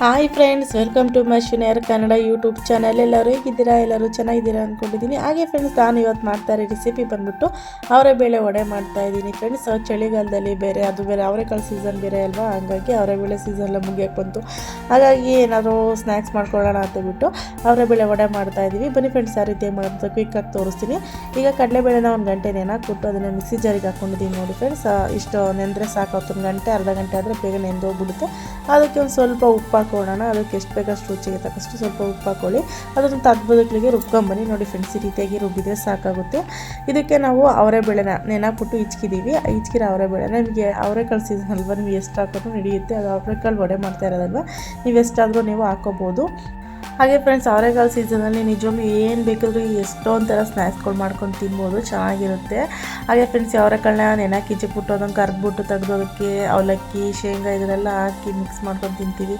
Hi friends welcome to my ಶುನೇರ್ Kannada YouTube channel ಎಲ್ಲರೂ ಹೇಗಿದ್ದೀರಾ? ಎಲ್ಲರೂ ಚೆನ್ನಾಗಿದ್ದೀರಾ ಅಂದ್ಕೊಂಡಿದ್ದೀನಿ ಹಾಗೆ ಫ್ರೆಂಡ್ಸ್ ನಾನು ಇವತ್ತು ಮಾಡ್ತಾರೆ ರೆಸಿಪಿ ಬಂದ್ಬಿಟ್ಟು ಅವರೆಬೇಳೆ ವಡೆ ಮಾಡ್ತಾ ಇದ್ದೀನಿ. ಫ್ರೆಂಡ್ಸ್ ಚಳಿಗಾಲದಲ್ಲಿ ಬೇರೆ, ಅದು ಬೇರೆ ಅವರೆಕಾಳು ಸೀಸನ್ ಬೇರೆ ಅಲ್ವಾ? ಹಾಗಾಗಿ ಅವರೆಬೇಳೆ ಸೀಸನ್ ಎಲ್ಲ ಮುಗಿಯೋಕೆ ಬಂತು. ಹಾಗಾಗಿ ಏನಾದರೂ ಸ್ನ್ಯಾಕ್ಸ್ ಮಾಡ್ಕೊಳ್ಳೋಣ ಅಂತ ಬಿಟ್ಟು ಅವರೆಬೇಳೆ ವಡೆ ಮಾಡ್ತಾ ಇದ್ದೀವಿ. ಬನ್ನಿ ಫ್ರೆಂಡ್ಸ್ ಆ ರೀತಿ ಮಾಡ್ತಾ ಕ್ವಿಕ್ಕಾಗಿ ತೋರಿಸ್ತೀನಿ. ಈಗ ಕಡಲೆಬೇಳೆನ ಒಂದು ಗಂಟೆ ನೆನಾಕ್ಬಿಟ್ಟು ಅದನ್ನು ಮಿಕ್ಸಿ ಜಾರಿಗೆ ಹಾಕ್ಕೊಂಡಿದ್ದೀನಿ ನೋಡಿ ಫ್ರೆಂಡ್ಸ್ ಇಷ್ಟು ನೆಂದರೆ ಸಾಕು, ಹತ್ತೊಂದು ಗಂಟೆ, ಅರ್ಧ ಗಂಟೆ ಆದರೆ ಬೇಗ ನೆಂದೋಗ್ಬಿಡುತ್ತೆ. ಅದಕ್ಕೆ ಒಂದು ಸ್ವಲ್ಪ ಉಪ್ಪು ಹಾಕೊಳ್ಳೋಣ ಅದಕ್ಕೆ ಎಷ್ಟು ಬೇಕಷ್ಟು ರುಚಿಗೆ ತಕ್ಕಷ್ಟು ಸ್ವಲ್ಪ ಉಪ್ಪು ಹಾಕೊಳ್ಳಿ. ಅದನ್ನು ತದ್ಬದಲಿಗೆ ರುಬ್ಕೊಂಬನ್ನಿ ನೋಡಿ ಫ್ರೆಂಡ್ಸ್ ಈ ರೀತಿಯಾಗಿ ರುಬ್ಬಿದ್ರೆ ಸಾಕಾಗುತ್ತೆ. ಇದಕ್ಕೆ ನಾವು ಅವರೇ ಬೆಳೆನ ನೆನಪುಟ್ಟು ಇಚ್ಕಿದ್ದೀವಿ ಇಚ್ಕಿರೋ ಅವರೇ ಬೆಳೆ ನಿಮಗೆ ಸೀಸನ್ ಅಲ್ವಾ ನೀವು ಎಷ್ಟು ಹಾಕೋದು ನಡೆಯುತ್ತೆ. ಅದು ಅವರೆಕಾಳು ವಡೆ ಮಾಡ್ತಾ ಇರೋದಲ್ವ? ನೀವು ಎಷ್ಟಾದರೂ ನೀವು ಹಾಕೋಬೋದು. ಹಾಗೆ ಫ್ರೆಂಡ್ಸ್ ಅವರೆಕಾಳು ಸೀಸನಲ್ಲಿ ನಿಜವಾಗ್ಲೂ ಏನು ಬೇಕಾದರೂ ಎಷ್ಟೊಂದು ಥರ ಸ್ನ್ಯಾಕ್ಸ್ಗಳು ಮಾಡ್ಕೊಂಡು ತಿನ್ಬೋದು, ಚೆನ್ನಾಗಿರುತ್ತೆ. ಹಾಗೆ ಫ್ರೆಂಡ್ಸ್ ಅವರೆಕಾಳನ್ನ ನೆನಕ್ಕೆ ಇಚ್ಚಿಬಿಟ್ಟು ಅದನ್ನು ತೆಗೆದು ತೆಗೆದೋದಕ್ಕೆ ಅವಲಕ್ಕಿ, ಶೇಂಗಾ ಇದನ್ನೆಲ್ಲ ಹಾಕಿ ಮಿಕ್ಸ್ ಮಾಡ್ಕೊಂಡು ತಿಂತೀವಿ.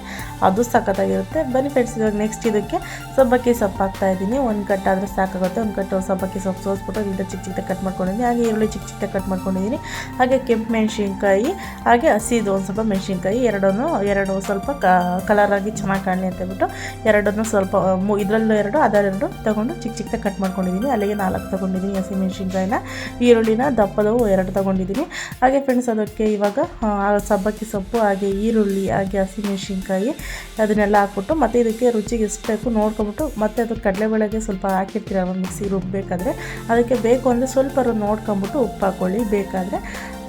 ಅದು ಸಖತ್ತಾಗಿರುತ್ತೆ. ಬನ್ನಿ ಫ್ರೆಂಡ್ಸ್ ಇವಾಗ ನೆಕ್ಸ್ಟ್ ಇದಕ್ಕೆ ಸಬ್ಬಕ್ಕಿ ಸೊಪ್ಪು ಹಾಕ್ತಾ ಇದ್ದೀನಿ. ಒಂದು ಕಟ್ ಆದರೆ ಸಾಕಾಗುತ್ತೆ. ಒಂದು ಕಟ್ಟು ಸಬ್ಬಕ್ಕಿ ಸೊಪ್ಪು ಸೋಸ್ಬಿಟ್ಟು ಅದರಿಂದ ಚಿಕ್ಕ ಚಿಕ್ಕ ಕಟ್ ಮಾಡ್ಕೊಂಡಿದ್ದೀನಿ. ಹಾಗೆ ಈರುಳ್ಳಿ ಚಿಕ್ಕ ಚಿಕ್ಕ ಕಟ್ ಮಾಡ್ಕೊಂಡಿದ್ದೀನಿ. ಹಾಗೆ ಕೆಂಪು ಮೆಣಸಿನ್ಕಾಯಿ, ಹಾಗೆ ಹಸಿದು ಒಂದು ಸ್ವಲ್ಪ ಮೆಣಸಿನ್ಕಾಯಿ, ಎರಡನ್ನು, ಎರಡು ಸ್ವಲ್ಪ ಕಲರಾಗಿ ಚೆನ್ನಾಗಿ ಕಾಣಲಿ ಅಂತ ಹೇಳ್ಬಿಟ್ಟು ಎರಡನ್ನು ಸ್ವಲ್ಪ ಇದರಲ್ಲೂ ಎರಡು ಅದರೆರಡು ತೊಗೊಂಡು ಚಿಕ್ಕ ಚಿಕ್ಕದಾಗಿ ಕಟ್ ಮಾಡ್ಕೊಂಡಿದ್ದೀನಿ. ಅಲ್ಲಿಗೆ ನಾಲ್ಕು ತೊಗೊಂಡಿದ್ದೀನಿ ಹಸಿ ಮೆಣಸಿನ್ಕಾಯಿನ ಈರುಳ್ಳಿನ ದಪ್ಪದವು ಎರಡು ತೊಗೊಂಡಿದ್ದೀನಿ. ಹಾಗೆ ಫ್ರೆಂಡ್ಸ್ ಅದಕ್ಕೆ ಇವಾಗ ಸಬ್ಬಕ್ಕಿ ಸೊಪ್ಪು, ಹಾಗೆ ಈರುಳ್ಳಿ, ಹಾಗೆ ಹಸಿ ಮೆಣಸಿನ್ಕಾಯಿ ಅದನ್ನೆಲ್ಲ ಹಾಕ್ಬಿಟ್ಟು, ಮತ್ತು ಇದಕ್ಕೆ ರುಚಿಗೆ ಎಷ್ಟು ಬೇಕು ನೋಡ್ಕೊಂಬಿಟ್ಟು ಮತ್ತು ಅದು ಕಡಲೆಬೇಳೆಗೆ ಸ್ವಲ್ಪ ಹಾಕಿರ್ತೀರ ಮಿಕ್ಸಿ ರುಬ್ಬಬೇಕಾದ್ರೆ ಅದಕ್ಕೆ ಬೇಕು ಅಂದರೆ ಸ್ವಲ್ಪ ನೋಡ್ಕೊಂಬಿಟ್ಟು ಉಪ್ಪು ಹಾಕ್ಕೊಳ್ಳಿ ಬೇಕಾದರೆ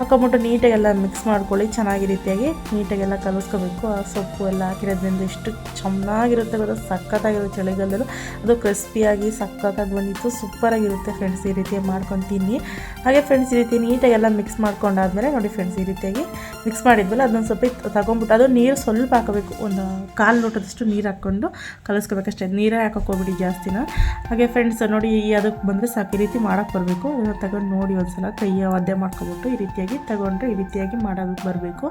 ಹಾಕೊಂಬಿಟ್ಟು ನೀಟಾಗೆಲ್ಲ ಮಿಕ್ಸ್ ಮಾಡ್ಕೊಳ್ಳಿ, ಚೆನ್ನಾಗಿ ರೀತಿಯಾಗಿ ನೀಟಾಗೆಲ್ಲ ಕಲಿಸ್ಕೋಬೇಕು. ಆ ಸೊಪ್ಪು ಎಲ್ಲ ಹಾಕಿರೋದ್ರಿಂದ ಎಷ್ಟು ಚೆನ್ನಾಗಿರುತ್ತೆ ಗೊತ್ತಾ? ಸಖತ್ತಾಗಿರುತ್ತೆ ಚಳಿಗಾಲದಲ್ಲಿ. ಅದು ಕ್ರಿಸ್ಪಿಯಾಗಿ ಸಖತ್ತಾಗಿ ಬಂದಿತ್ತು. ಸೂಪರಾಗಿರುತ್ತೆ ಫ್ರೆಂಡ್ಸ್ ಈ ರೀತಿ ಮಾಡ್ಕೊಂಡು ತಿನ್ನಿ. ಹಾಗೆ ಫ್ರೆಂಡ್ಸ್ ಈ ರೀತಿ ನೀಟಾಗೆಲ್ಲ ಮಿಕ್ಸ್ ಮಾಡ್ಕೊಂಡಾದ್ಮೇಲೆ ನೋಡಿ ಫ್ರೆಂಡ್ಸ್ ಈ ರೀತಿಯಾಗಿ ಮಿಕ್ಸ್ ಮಾಡಿದ್ಮೇಲೆ ಅದೊಂದು ಸ್ವಲ್ಪ ತಗೊಂಬಿಟ್ಟು ಅದು ನೀರು ಸ್ವಲ್ಪ ಹಾಕಬೇಕು. ಒಂದು ಕಾಲು ಲೋಟದಷ್ಟು ನೀರು ಹಾಕ್ಕೊಂಡು ಕಲಿಸ್ಕೋಬೇಕಷ್ಟೇ ನೀರೇ ಹಾಕೋಕ್ಕೋಗ್ಬಿಡಿ ಜಾಸ್ತಿನ. ಹಾಗೆ ಫ್ರೆಂಡ್ಸ್ ನೋಡಿ ಅದಕ್ಕೆ ಬಂದರೆ ಸಾಕು. ಈ ರೀತಿ ಮಾಡೋಕ್ಕೆ ಬರಬೇಕು. ಅದನ್ನು ತಗೊಂಡು ನೋಡಿ ಒಂದು ಸಲ ಕೈಯ ಒದ್ದೆ ಮಾಡ್ಕೊಬಿಟ್ಟು ಈ ರೀತಿಯಾಗಿ ತಗೊಂಡ್ರೆ ಈ ರೀತಿಯಾಗಿ ಮಾಡೋದಕ್ಕೆ ಬರಬೇಕು,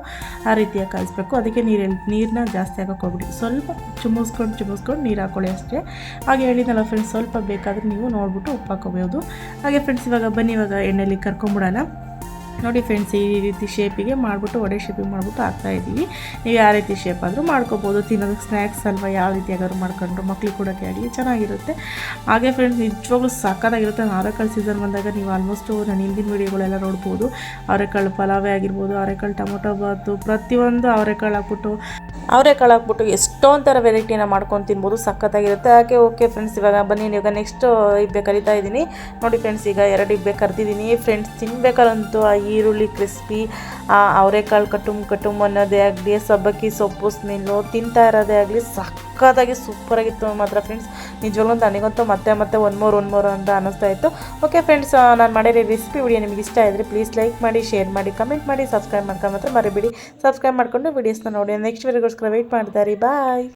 ಆ ರೀತಿಯಾಗಿ ಕಲಿಸ್ಬೇಕು. ಅದಕ್ಕೆ ನೀರು ನೀರನ್ನ ಜಾಸ್ತಿ ಹಾಕೋಕೆ ಹೋಗ್ಬಿಡಿ. ಸ್ವಲ್ಪ ಚುಮ್ಮಿಸ್ಕೊಂಡು ಚುಮ್ಮಿಸ್ಕೊಂಡು ನೀರು ಹಾಕೊಳ್ಳಿ ಅಷ್ಟೇ. ಹಾಗೆ ಹೇಳಿದ್ನಲ್ಲ ಫ್ರೆಂಡ್ಸ್ ಸ್ವಲ್ಪ ಬೇಕಾದರೆ ನೀವು ನೋಡ್ಬಿಟ್ಟು ಉಪ್ಪು ಹಾಕೋಬೋದು ಹಾಗೆ ಫ್ರೆಂಡ್ಸ್ ಇವಾಗ ಬನ್ನಿ, ಇವಾಗ ಎಣ್ಣೆಲಿ ಕರ್ಕೊಂಬಿಡೋಣ. ನೋಡಿ ಫ್ರೆಂಡ್ಸ್ ಈ ರೀತಿ ಶೇಪಿಗೆ ಮಾಡಿಬಿಟ್ಟು ಒಡೆ ಶೇಪಿಗೆ ಮಾಡಿಬಿಟ್ಟು ಹಾಕ್ತಾಯಿದ್ದೀವಿ ನೀವು ಯಾವ ರೀತಿ ಶೇಪ್ ಆದರೂ ಮಾಡ್ಕೋಬೋದು. ತಿನ್ನೋದಕ್ಕೆ ಸ್ನ್ಯಾಕ್ಸ್ ಅಲ್ವಾ, ಯಾವ ರೀತಿ ಆಗಾದ್ರು ಮಾಡ್ಕೊಂಡ್ರು ಮಕ್ಳಿಗೆ ಕೊಡೋಕ್ಕೆ ಆಗಲಿ ಚೆನ್ನಾಗಿರುತ್ತೆ. ಹಾಗೆ ಫ್ರೆಂಡ್ಸ್ ನಿಜವಾಗ್ಲೂ ಸಕ್ಕತ್ತಾಗಿರುತ್ತೆ ಅವರೆಕಾಳು ಸೀಸನ್ ಬಂದಾಗ ನೀವು ಆಲ್ಮೋಸ್ಟು ನಾನು ಹಿಂದಿನ ವೀಡಿಯೋಗಳೆಲ್ಲ ನೋಡ್ಬೋದು. ಅವರೆಕಾಳು ಪಲಾವೇ ಆಗಿರ್ಬೋದು, ಅವರೆಕಾಳು ಟೊಮೊಟೊ ಬಾತು, ಪ್ರತಿಯೊಂದು ಅವರೆಕಾಳು ಹಾಕ್ಬಿಟ್ಟು ಅವರೆಕಾಳು ಹಾಕ್ಬಿಟ್ಟು ಎಷ್ಟೊಂದು ಥರ ವೆರೈಟಿನ ಮಾಡ್ಕೊಂಡು ತಿನ್ಬೋದು. ಸಖತ್ತಾಗಿರುತ್ತೆ. ಹಾಗೆ ಓಕೆ ಫ್ರೆಂಡ್ಸ್ ಇವಾಗ ಬನ್ನಿ, ಇವಾಗ ನೆಕ್ಸ್ಟ್ ಇಬ್ಬೆ ಕರಿತಾ ಇದ್ದೀನಿ. ನೋಡಿ ಫ್ರೆಂಡ್ಸ್ ಈಗ ಎರಡು ಇಬ್ಬೆ ಕರ್ತಿದ್ದೀನಿ ಫ್ರೆಂಡ್ಸ್ ತಿನ್ಬೇಕಾದಂತೂ ಆ ಈರುಳ್ಳಿ ಕ್ರಿಸ್ಪಿ ಅವರೆಕಾಳು ಕಟುಮ್ ಕಟುಮ್ ಅನ್ನೋದೇ ಆಗಲಿ, ಸಬ್ಬಕ್ಕಿ ಸೊಪ್ಪು, ಸ್ಮೆಲ್ಲು ತಿಂತಾ ಇರೋದೇ ಆಗಲಿ ಸಕ್ಕತ್ತಾಗಿ ಸೂಪರಾಗಿತ್ತು ಮಾತ್ರ ಫ್ರೆಂಡ್ಸ್ ನಿಜವಾಗ್ಲೂ ನನಗಂತೂ ಮತ್ತೆ ಮತ್ತೆ ಒನ್ ಮೋರ್ ಒನ್ ಮೋರ್ ಅಂತ ಅನ್ನಿಸ್ತಾ ಇತ್ತು. ಓಕೆ ಫ್ರೆಂಡ್ಸ್ ನಾನು ಮಾಡಿರೋ ರೆಸಿಪಿ ವಿಡಿಯೋ ನಿಮಗೆ ಇಷ್ಟ ಇದ್ದರೆ ಪ್ಲೀಸ್ ಲೈಕ್ ಮಾಡಿ ಶೇರ್ ಮಾಡಿ ಕಮೆಂಟ್ ಮಾಡಿ ಸಬ್ಸ್ಕ್ರೈಬ್ ಮಾಡ್ಕೊಂಡು ಮಾತ್ರ ಮರಿಬೇಡಿ. ಸಬ್ಸ್ಕ್ರೈಬ್ ಮಾಡಿಕೊಂಡು ವೀಡಿಯೋಸ್ನ ನೋಡಿ ನೆಕ್ಸ್ಟ್ ವೀಡಿಯೋಗೋಸ್ಕರ ವೆಯ್ಟ್ ಮಾಡ್ತಾರೆ ಬಾಯ್